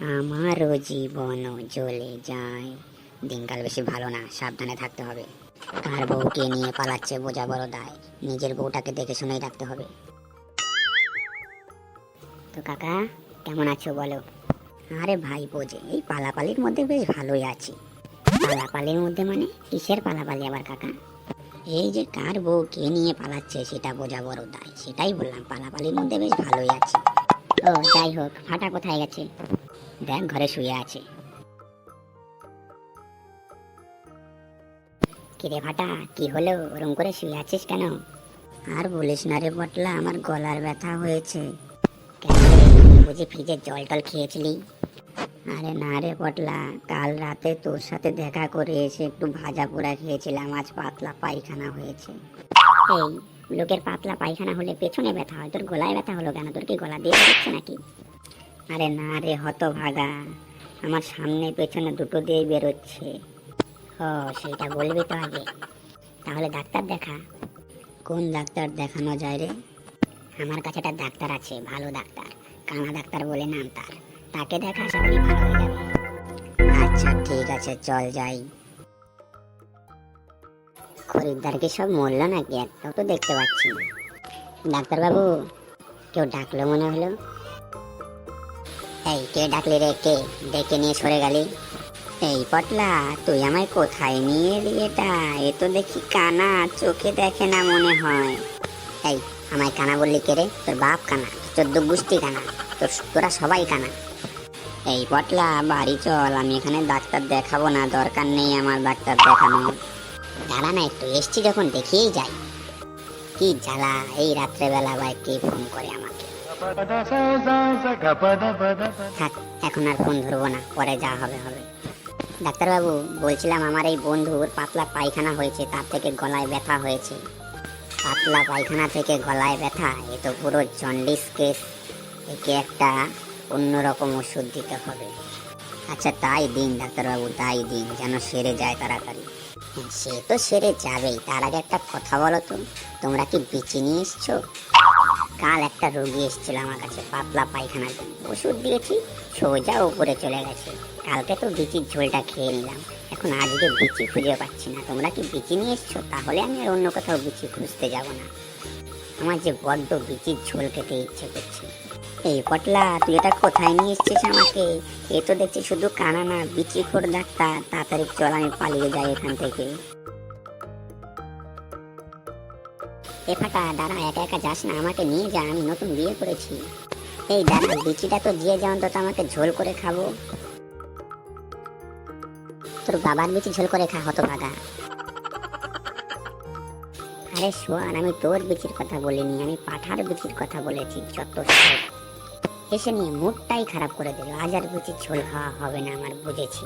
আমারও জীবন জ্বলে যায়। দিনকাল বেশি ভালো না, সাবধানে থাকতে হবে। কার বউকে নিয়ে পালাচ্ছে বোঝা বড় দায়। নিজের বউটাকে দেখে শুনেই রাখতে হবে। তো কাকা, কেমন আছো বলো? আরে ভাই বোঝে এই পালাপালির মধ্যে বেশ ভালোই আছি। পালাপালির মধ্যে মানে কিসের পালাপালি আবার কাকা? এই যে কার বউ কে নিয়ে পালাচ্ছে সেটা বোঝা বড় দায়। সেটাই বললাম, পালাপালির মধ্যে বেশ ভালোই আছি। ও, যাই হোক, ফাটা কোথায় গেছে? দেখ, ঘরে শুয়ে আছে। কিরে ফাটা কি হলো? ওরম করে শুয়ে আছিস কেন? আর বলিস না রে বটলা আমার গলার ব্যথা হয়েছে। বুঝি ফ্রিজের জল টল খেয়েছিলি? আরে না রে পটলা, কাল রাতে তোর সাথে দেখা করে এসে একটু ভাজা পোড়া খেয়েছিলাম, আজ পাতলা পায়খানা হয়েছে। এই, লোকের পাতলা পায়খানা হলে পেছনে ব্যথা হয়, তোর গলায় ব্যথা হলো কেন? তোর কি গলা দিয়ে দিচ্ছে নাকি? আরে না রে হত ভাগা আমার সামনে পেছনে দুটো দিয়ে বেরোচ্ছে। ও সেইটা বলবি তো আগে। তাহলে ডাক্তার দেখা। কোন ডাক্তার দেখানো যায় রে? আমার কাছে একটা ডাক্তার আছে, ভালো ডাক্তার। কানা ডাক্তার বলে নাম তার। তাকে দেখা আশা করি ভালো হয়ে যাবে। আচ্ছা ঠিক আছে, চল যাই। খরিদ্দার কি সব মরলো নাকি? একটাও তো দেখতে পাচ্ছি না। ডাক্তারবাবু, কেউ ডাকলো মনে হলো? এই, কে ডাকলি রে? কে? ডেকে নিয়ে সরে গেলি? এই পটলা, তুই আমায় কোথায় নিয়ে এলি এটা? এ তো দেখি কানা, চোখে দেখে না মনে হয়। এই, আমায় কানা বললি কে রে? তোর বাপ কানা, চোদ্দ গোষ্ঠী কানা, তোর, তোরা সবাই কানা। এই পটলা, বাড়ি চল, আমি এখানে ডাক্তার দেখাবো না, দরকার নেই আমার ডাক্তার দেখানো দাঁড়া না একটু, এসছি যখন দেখিয়েই যাই। কি জ্বালা, এই রাত্রেবেলা আবার কে ফোন করে আমাকে? থাক এখন আর ফোন ধরবো না পরে যা হবে হবে। ডাক্তারবাবু বলছিলাম আমার এই বন্ধুর পাতলা পায়খানা হয়েছে তার থেকে গলায় ব্যথা হয়েছে। পাতলা পায়খানা থেকে গলায় ব্যথা এ তো পুরো জন্ডিস কেস একে একটা অন্যরকম ওষুধ দিতে হবে। আচ্ছা তাই দিন ডাক্তারবাবু তাই দিন যেন সেরে যায় তাড়াতাড়ি। হ্যাঁ, সে তো সেরে যাবেই তার আগে একটা কথা বলো তো তোমরা কি বিচি নিয়ে এসছো? কাল একটা রোগী এসেছিল আমার কাছে পাতলা পায়খানার জন্য ওষুধ দিয়েছি, সোজা উপরে চলে গেছে। কালকে তো বিচির ঝোলটা খেয়ে নিলাম। এখন আজকে বিচি খুঁজে পাচ্ছি না। তোমরা কি বিচি নিয়ে এসছো? তাহলে আমি আর অন্য কোথাও বিচি খুঁজতে যাব না। আমার যে বড্ড বিচির ঝোল খেতে ইচ্ছে করছে। এই পটলা, তুই এটা কোথায় নিয়ে এসছিস আমাকে? এ তো দেখছি শুধু কানা না বিচি খোর ডাক্তার। তাড়াতাড়ি চল, আমি পালিয়ে যাই এখান থেকে। এ ফাটা দাঁড়া, একা একা যাস না। আমাকে নিয়ে যা, আমি নতুন বিয়ে করেছি। এই দাঁড়া বিচিটা তো দিয়ে যা অন্তত আমাকে ঝোল করে খাব। তোর বাবার বিচি ঝোল করে খা হতো ভাগা আরে শোয়ান আমি তোর বিচির কথা বলিনি, আমি পাঠার বিচির কথা বলেছি, যত এসে নিয়ে মুডটাই খারাপ করে দিল। আজ আর বিচির ঝোল খাওয়া হবে না আমার, বুঝেছি।